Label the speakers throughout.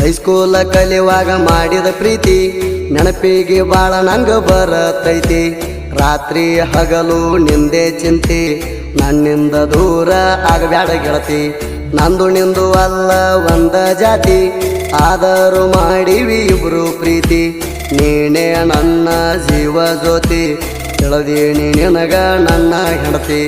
Speaker 1: ಹೈಸ್ಕೂಲ ಕಲಿಯುವಾಗ ಮಾಡಿದ ಪ್ರೀತಿ ನೆನಪಿಗೆ ಬಾಳ ನಂಗ ಬರತೈತಿ. ರಾತ್ರಿ ಹಗಲು ನಿಂದೆ ಚಿಂತೆ, ನನ್ನಿಂದ ದೂರ ಆಗಬ್ಯಾಡ ಗೆಳತಿ. ನಂದು ನಿಂದು ಅಲ್ಲ, ಒಂದ ಜಾತಿ. ಆದರೂ ಮಾಡಿವಿ ಇಬ್ರು ಪ್ರೀತಿ. ನೀನೇ ನನ್ನ ಜೀವ ಜ್ಯೋತಿ. ತಿಳಿದೀನಿ ನಿನಗ ನನ್ನ ಹೆಂಡತಿ.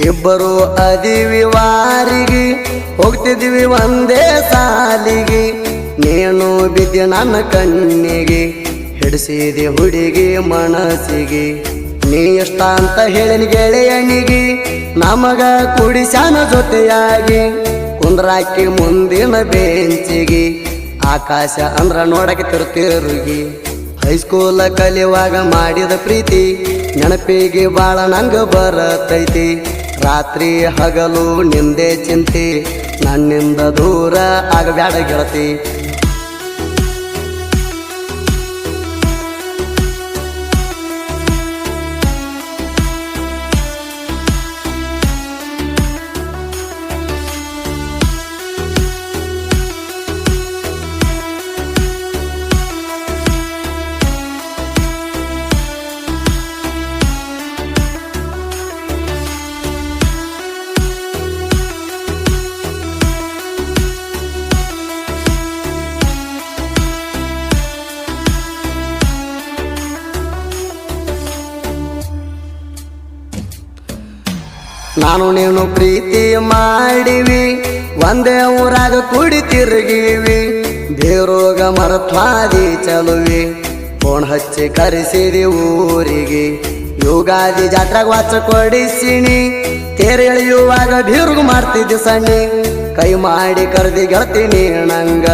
Speaker 1: ಇಬ್ಬರು ಅದಿವಿ ವಾರಿಗೆ ಹೋಗ್ತಿದ್ದೀವಿ ಒಂದೇ ಸಾಲಿಗೆ. ನೀನು ಬಿದ್ದೆ ನನ್ನ ಕಣ್ಣಿಗೆ, ಹಿಡಿಸಿದೆ ಹುಡುಗಿ ಮನಸ್ಸಿಗೆ. ನೀ ಎಷ್ಟ ಅಂತ ಹೇಳಿನ ಗೆಳೆಯಣಿಗೆ ನಮಗ ಕುಡಿಸ್ಯಾನ ಜೊತೆಯಾಗಿ. ಕುಂದ್ರಾಕಿ ಮುಂದಿನ ಬೆಂಚಿಗೆ, ಆಕಾಶ ಅಂದ್ರ ನೋಡಕ್ಕೆ ತಿರುತಿರುಗಿ ಹೈಸ್ಕೂಲ ಕಲಿಯುವಾಗ ಮಾಡಿದ ಪ್ರೀತಿ, ನೆನಪಿಗೆ ಬಾಳ ನಂಗ ಬರತೈತಿ. ರಾತ್ರಿ ಹಗಲು ನಿಂದೆ ಚಿಂತೆ ನನ್ನಿಂದ ದೂರ ಆಗಬ್ಯಾಡ ಗೆಳತಿ. ನಾನು ನೀನು ಪ್ರೀತಿ ಮಾಡಿವಿ. ಒಂದೇ ಊರಾಗ ಕೂಡಿ ತಿರುಗಿವಿ. ದೇವ್ರೋಗ ಮರತ್ವಾದಿ ಚಲುವಿ. ಫೋನ್ ಹಚ್ಚಿ ಕರೆಸಿದಿ ಊರಿಗೆ. ಯುಗಾದಿ ಜಾತ್ರಾಗ ವಾಚ ಕೊಡಿಸಿನಿ. ತೇರು ಎಳೆಯುವಾಗ ಮಾಡ್ತಿದ್ದೆ ಮಾಡ್ತಿದ್ದಿ ಸಣ್ಣಿ. ಕೈ ಮಾಡಿ ಕರೆದಿ ಗೆಳ್ತೀನಿ ನಂಗ.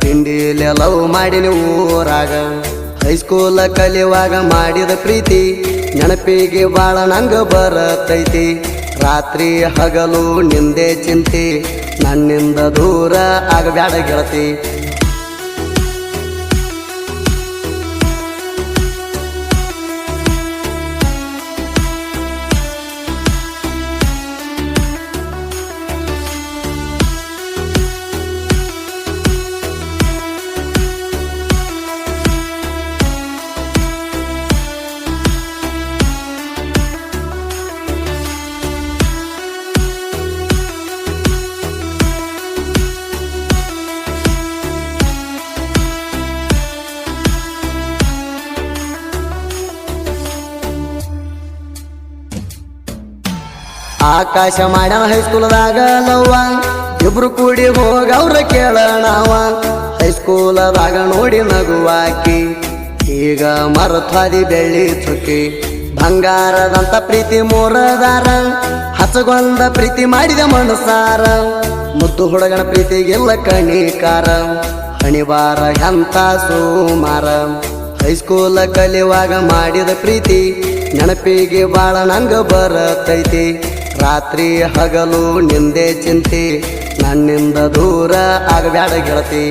Speaker 1: ತಿಂಡಿಲೆ ಲವ್ ಮಾಡಿನಿ ಊರಾಗ. ಹೈಸ್ಕೂಲ ಕಲಿಯುವಾಗ ಮಾಡಿದ ಪ್ರೀತಿ. ನೆನಪಿಗೆ ಬಾಳ ನಂಗ ಬರತೈತಿ. ರಾತ್ರಿ ಹಗಲು ನಿಂದೆ ಚಿಂತೆ ನನ್ನಿಂದ ದೂರ ಆಗಬ್ಯಾಡ ಗೆಳತಿ. ಆಕಾಶ ಮಾಡ್ಯಾನ ಹೈಸ್ಕೂಲ್ದಾಗ ಲವ್ವ. ಇಬ್ರು ಕೂಡಿ ಹೋಗವ್ರ ಕೇಳಣವ ಹೈಸ್ಕೂಲದಾಗ ನೋಡಿ ನಗುವಾಕಿ ಈಗ ಮರತ್ವಾದಿ ಬೆಳ್ಳಿ ಚುಕ್ಕಿ. ಬಂಗಾರದಂತ ಪ್ರೀತಿ ಮೂರದಾರ. ಹಚ್ಚಗೊಂದ ಪ್ರೀತಿ ಮಾಡಿದ ಮನಸಾರ. ಮುದ್ದು ಹುಡುಗನ ಪ್ರೀತಿಗೆಲ್ಲ ಕಣಿಕಾರ. ಹಣಿವಾರ ಎಂತ ಸುಮಾರ. ಹೈಸ್ಕೂಲ ಕಲಿಯುವಾಗ ಮಾಡಿದ ಪ್ರೀತಿ ನೆನಪಿಗೆ ಬಾಳ ನಂಗ ಬರತೈತಿ. ರಾತ್ರಿ ಹಗಲು ನಿಂದೆ ಚಿಂತೆ ನನ್ನಿಂದ ದೂರ ಆಗಬ್ಯಾಡ ಗೆಳತಿ.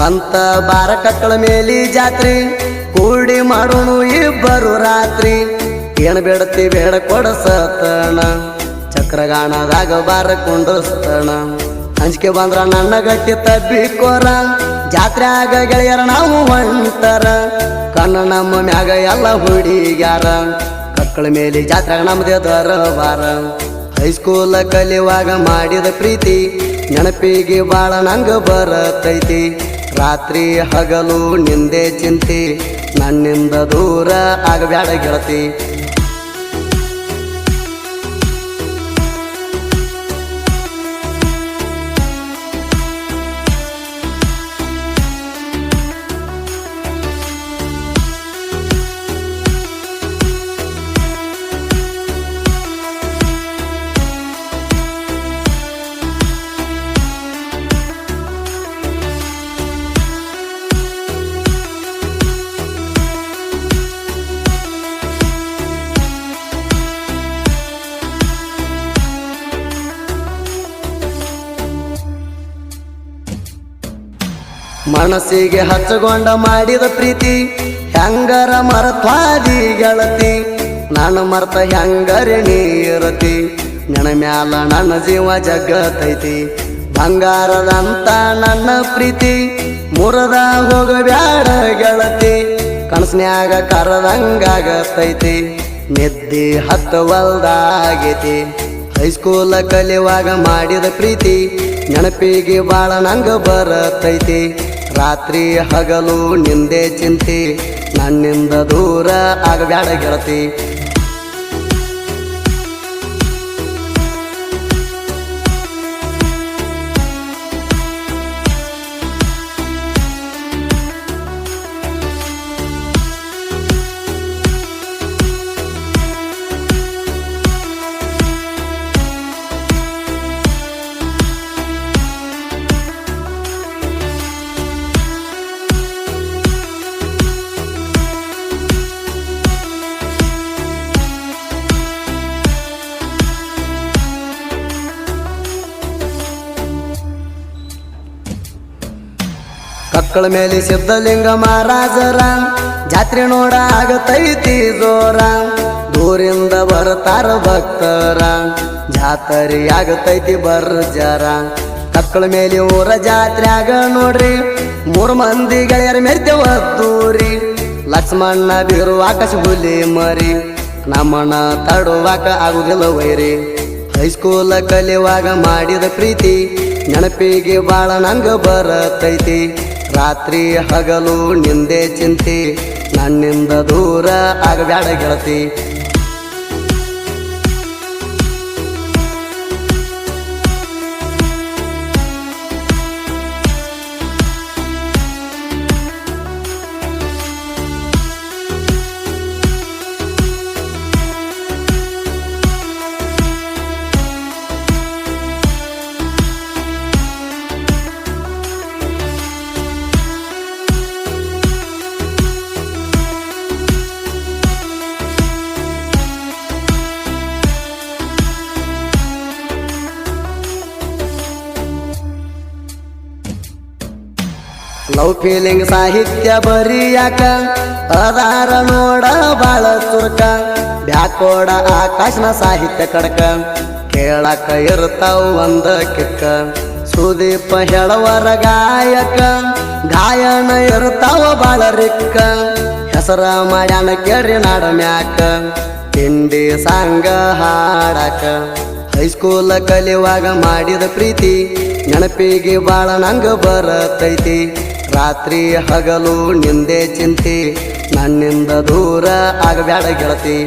Speaker 1: ಬಂತ ಬಾರ ಕಕ್ಕಳ ಮೇಲಿ ಜಾತ್ರಿ, ಕೂಡಿ ಮಾಡೋಣ ಇಬ್ಬರು ರಾತ್ರಿ. ಏನ್ ಬೇಡತಿ ಬೇಡ ಕೊಡಸತಣ ಚಕ್ರಗಾಣದಾಗ ಬಾರ ಕುಂಡಸ್ತಣ ಅಂಜಿಕೆ ಬಂದ್ರ ನನ್ನ ಗಟ್ಟಿ ತಬ್ಬಿಕೋರ ಆಗ ಗೆಳೆಯರ ನಾವು ಹೊಂಟರ ಕಣ್ಣ ನಮ್ಮ ಮ್ಯಾಗ ಎಲ್ಲ ಹುಡುಗ್ಯಾರ, ಕಕ್ಕಳ ಮೇಲೆ ಜಾತ್ರೆಗ ನಮ್ದೇ ದರಬಾರ. ಹೈಸ್ಕೂಲ ಕಲಿಯುವಾಗ ಮಾಡಿದ ಪ್ರೀತಿ, ನೆನಪಿಗೆ ಬಾಳ ನಂಗ ಬರತೈತಿ. ರಾತ್ರಿ ಹಗಲು ನಿಂದೆ ಚಿಂತೆ ನನ್ನಿಂದ ದೂರ ಆಗಬ್ಯಾಡ ಗೆಳತಿ. ಮನಸ್ಸಿಗೆ ಹಚ್ಚಗೊಂಡ ಮಾಡಿದ ಪ್ರೀತಿ, ಹೆಂಗರ ಮರತ್ವಾದಿ ಗೆಳತಿ. ನಾನು ಮರ್ತ ಹೆಂಗರಿ ನೀರತಿ ನೆನ ಮ್ಯಾಲ ನನ್ನ ಜೀವ ಜಗತೈತಿ ಬಂಗಾರದಂತ ನನ್ನ ಪ್ರೀತಿ, ಮುರದ ಹೋಗಬ್ಯಾಡ ಗೆಳತಿ. ಕನಸ್ನ್ಯಾಗ ಕರದಂಗಾಗತೈತಿ ನಿದ್ದಿ ಹತ್ತವಲ್ದಾಗೈತಿ. ಹೈಸ್ಕೂಲ ಕಲಿಯುವಾಗ ಮಾಡಿದ ಪ್ರೀತಿ, ನೆನಪಿಗೆ ಬಾಳ ನಂಗ ಬರತೈತಿ. ರಾತ್ರಿ ಹಗಲು ನಿಂದೆ ಚಿಂತೆ ನನ್ನಿಂದ ದೂರ ಆಗಬ್ಯಾಡ ಗೆಳತಿ. ಕಕ್ಕಳ ಮೇಲೆ ಸಿದ್ಧಲಿಂಗ ಮಹಾರಾಜರ. ಜಾತ್ರೆ ನೋಡ ಆಗತೈತಿ ಜೋರ. ದೂರಿಂದ ಬರ್ತಾರ ಭಕ್ತರ. ಜಾತ್ರೆ ಆಗತೈತಿ ಬರ್ಜರ. ಕಕ್ಕಳ ಮೇಲೆ ಊರ ಜಾತ್ರೆ ಆಗ ನೋಡ್ರಿ. ಮೂರು ಮಂದಿ ಗೆಳೆಯರ ಮೇಲೆ ಲಕ್ಷ್ಮಣ್ಣ ಬೀರು ಆಕಾಶ ಬುಲಿ ಮರಿ. ನಮ್ಮಣ್ಣ ತಡುವಾಕ ಆಗುದಿಲ್ಲ ವೈರಿ. ಹೈಸ್ಕೂಲ ಕಲಿಯುವಾಗ ಮಾಡಿದ ಪ್ರೀತಿ. ನೆನಪಿಗೆ ಬಾಳ ನಂಗ ಬರತೈತಿ. ರಾತ್ರಿ ಹಗಲು ನಿಂದೆ ಚಿಂತೆ ನನ್ನಿಂದ ದೂರ ಆಗಬೇಡ ಗೆಳತಿ. ಲವ್ ಫೀಲಿಂಗ್ ಸಾಹಿತ್ಯ ಬರಿಯಾಕ, ಅದಾರ ನೋಡ ಬಾಳ ತುರ್ಕ ಬ್ಯಾಕೋಡ ಆಕಾಶನ ಸಾಹಿತ್ಯ ಕಡಕ, ಕೇಳಕ ಇರ್ತಾವ ಒಂದ ಕಿಕ್ಕ. ಸುದೀಪ ಹೇಳವರ ಗಾಯಕ, ಗಾಯನ ಇರ್ತಾವ ಬಾಳ ರಿಕ್ಕ. ಹೆಸರ ಮಾಡ್ಯಾನ ಕೇಳ್ರಿ ನಾಡ ಮ್ಯಾಕ, ತಿಂಡಿ ಸಾಂಗ ಹಾಡಕ. ಹೈಸ್ಕೂಲ ಕಲಿಯುವಾಗ ಮಾಡಿದ ಪ್ರೀತಿ, ನೆನಪಿಗೆ ಬಾಳ ನಂಗ ಬರತೈತಿ. ರಾತ್ರಿ ಹಗಲು ನಿಂದೆ ಚಿಂತಿ ನನ್ನಿಂದ ದೂರ ಆಗಬ್ಯಾಡ ಗೆಳತಿ.